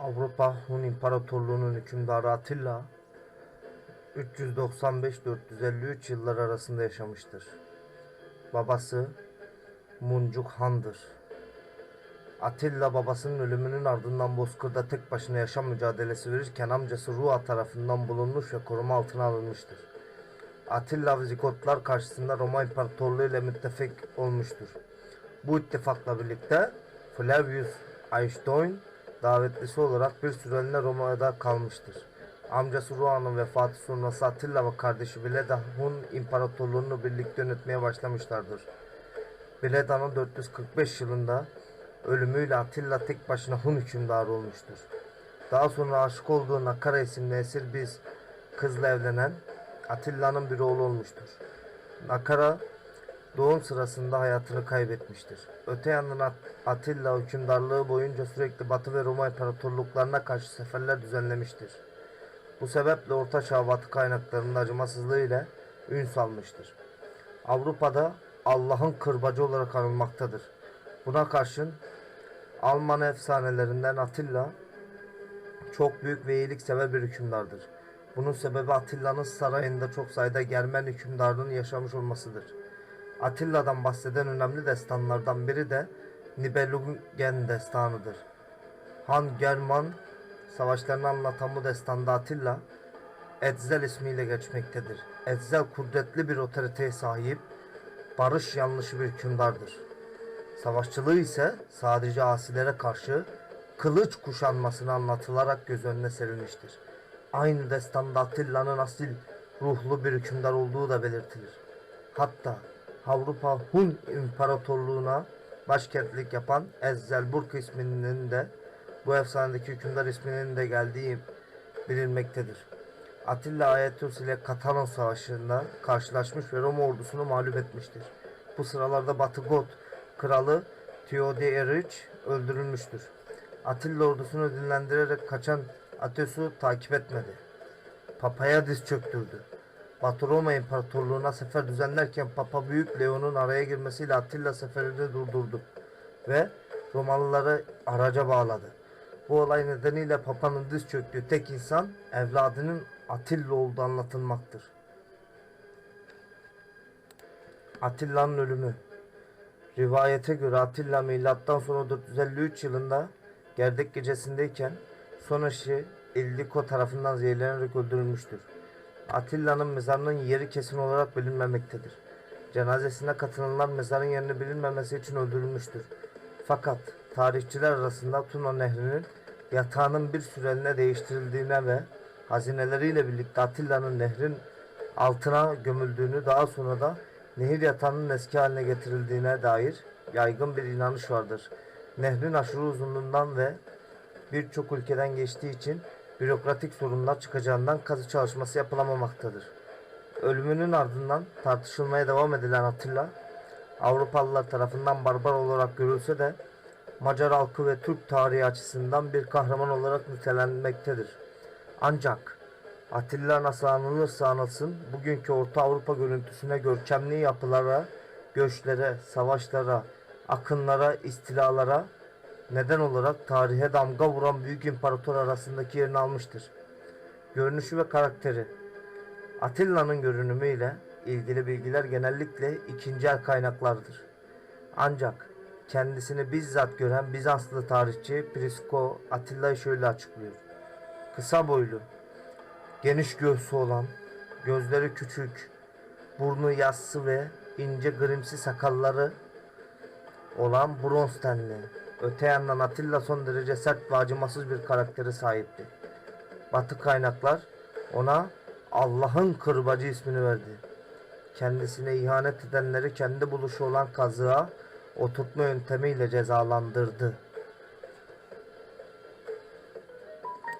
Avrupa Hun İmparatorluğu'nun hükümdarı Atilla 395-453 yıllar arasında yaşamıştır. Babası Muncuk Han'dır. Atilla babasının ölümünün ardından Bozkır'da tek başına yaşam mücadelesi verirken amcası Rua tarafından bulunmuş ve koruma altına alınmıştır. Atilla Vizigotlar karşısında Roma İmparatorluğu ile müttefik olmuştur. Bu ittifakla birlikte Flavius Einstein davetlisi olarak bir süreliğine Roma'da kalmıştır. Amcası Ruan'ın vefatı sonrası Atilla ve kardeşi Bileda Hun İmparatorluğunu birlikte yönetmeye başlamışlardır. Bileda'nın 445 yılında ölümüyle Atilla tek başına Hun hükümdarı olmuştur. Daha sonra aşık olduğu Nakara isimli esir biz kızla evlenen Atilla'nın bir oğlu olmuştur. Nakara doğum sırasında hayatını kaybetmiştir. Öte yandan At- Atilla hükümdarlığı boyunca sürekli Batı ve Roma imparatorluklarına karşı seferler düzenlemiştir. Bu sebeple Orta Çağ Batı kaynaklarının acımasızlığı ile ün salmıştır. Avrupa'da Allah'ın kırbacı olarak anılmaktadır. Buna karşın Alman efsanelerinden Atilla çok büyük ve iyiliksever bir hükümdardır. Bunun sebebi Atilla'nın sarayında çok sayıda Germen hükümdarının yaşamış olmasıdır. Atilla'dan bahseden önemli destanlardan biri de Nibelungen destanıdır. Han German savaşlarını anlatan bu destanda Atilla Etzel ismiyle geçmektedir. Etzel kudretli bir otoriteye sahip, barış yanlışı bir hükümdardır. Savaşçılığı ise sadece asilere karşı kılıç kuşanmasını anlatılarak göz önüne serilmiştir. Aynı destanda Atilla'nın asil ruhlu bir hükümdar olduğu da belirtilir. Hatta Avrupa Hun İmparatorluğu'na başkentlik yapan Ezzelburg isminin de bu efsanedeki hükümdar isminin de geldiği bilinmektedir. Atilla Aetus ile Katalan Savaşı'nda karşılaşmış ve Roma ordusunu mağlup etmiştir. Bu sıralarda Batı Got kralı Theoderic öldürülmüştür. Atilla ordusunu dinlendirerek kaçan Ateus'u takip etmedi. Papa'ya diz çöktürdü. Batı Roma İmparatorluğu'na sefer düzenlerken Papa Büyük Leon'un araya girmesiyle Attila seferini durdurdu ve Romalıları araca bağladı. Bu olay nedeniyle Papa'nın diz çöktüğü tek insan evladının Atilla olduğu anlatılmaktır. Atilla'nın ölümü Rivayete göre Atilla milattan sonra 453 yılında Gerdek gecesindeyken son eşi Ildiko tarafından zehirlenerek öldürülmüştür. Atilla'nın mezarının yeri kesin olarak bilinmemektedir. Cenazesine katılınan mezarın yerini bilinmemesi için öldürülmüştür. Fakat tarihçiler arasında Tuna Nehri'nin yatağının bir süreliğine değiştirildiğine ve hazineleriyle birlikte Atilla'nın nehrin altına gömüldüğünü daha sonra da nehir yatağının eski haline getirildiğine dair yaygın bir inanış vardır. Nehrin aşırı uzunluğundan ve birçok ülkeden geçtiği için bürokratik sorunlar çıkacağından kazı çalışması yapılamamaktadır. Ölümünün ardından tartışılmaya devam edilen Atilla, Avrupalılar tarafından barbar olarak görülse de Macar halkı ve Türk tarihi açısından bir kahraman olarak nitelenmektedir. Ancak Atilla nasıl anılırsa anılsın bugünkü Orta Avrupa görüntüsüne görkemli yapılara, göçlere, savaşlara, akınlara, istilalara neden olarak tarihe damga vuran büyük imparator arasındaki yerini almıştır. Görünüşü ve karakteri Atilla'nın görünümüyle ilgili bilgiler genellikle ikinci el kaynaklardır. Ancak kendisini bizzat gören Bizanslı tarihçi Prisko Atilla'yı şöyle açıklıyor. Kısa boylu, geniş göğsü olan, gözleri küçük, burnu yassı ve ince grimsi sakalları olan bronz tenli. Öte yandan Atilla son derece sert ve acımasız bir karakteri sahipti. Batı kaynaklar ona Allah'ın kırbacı ismini verdi. Kendisine ihanet edenleri kendi buluşu olan kazığa oturtma yöntemiyle cezalandırdı.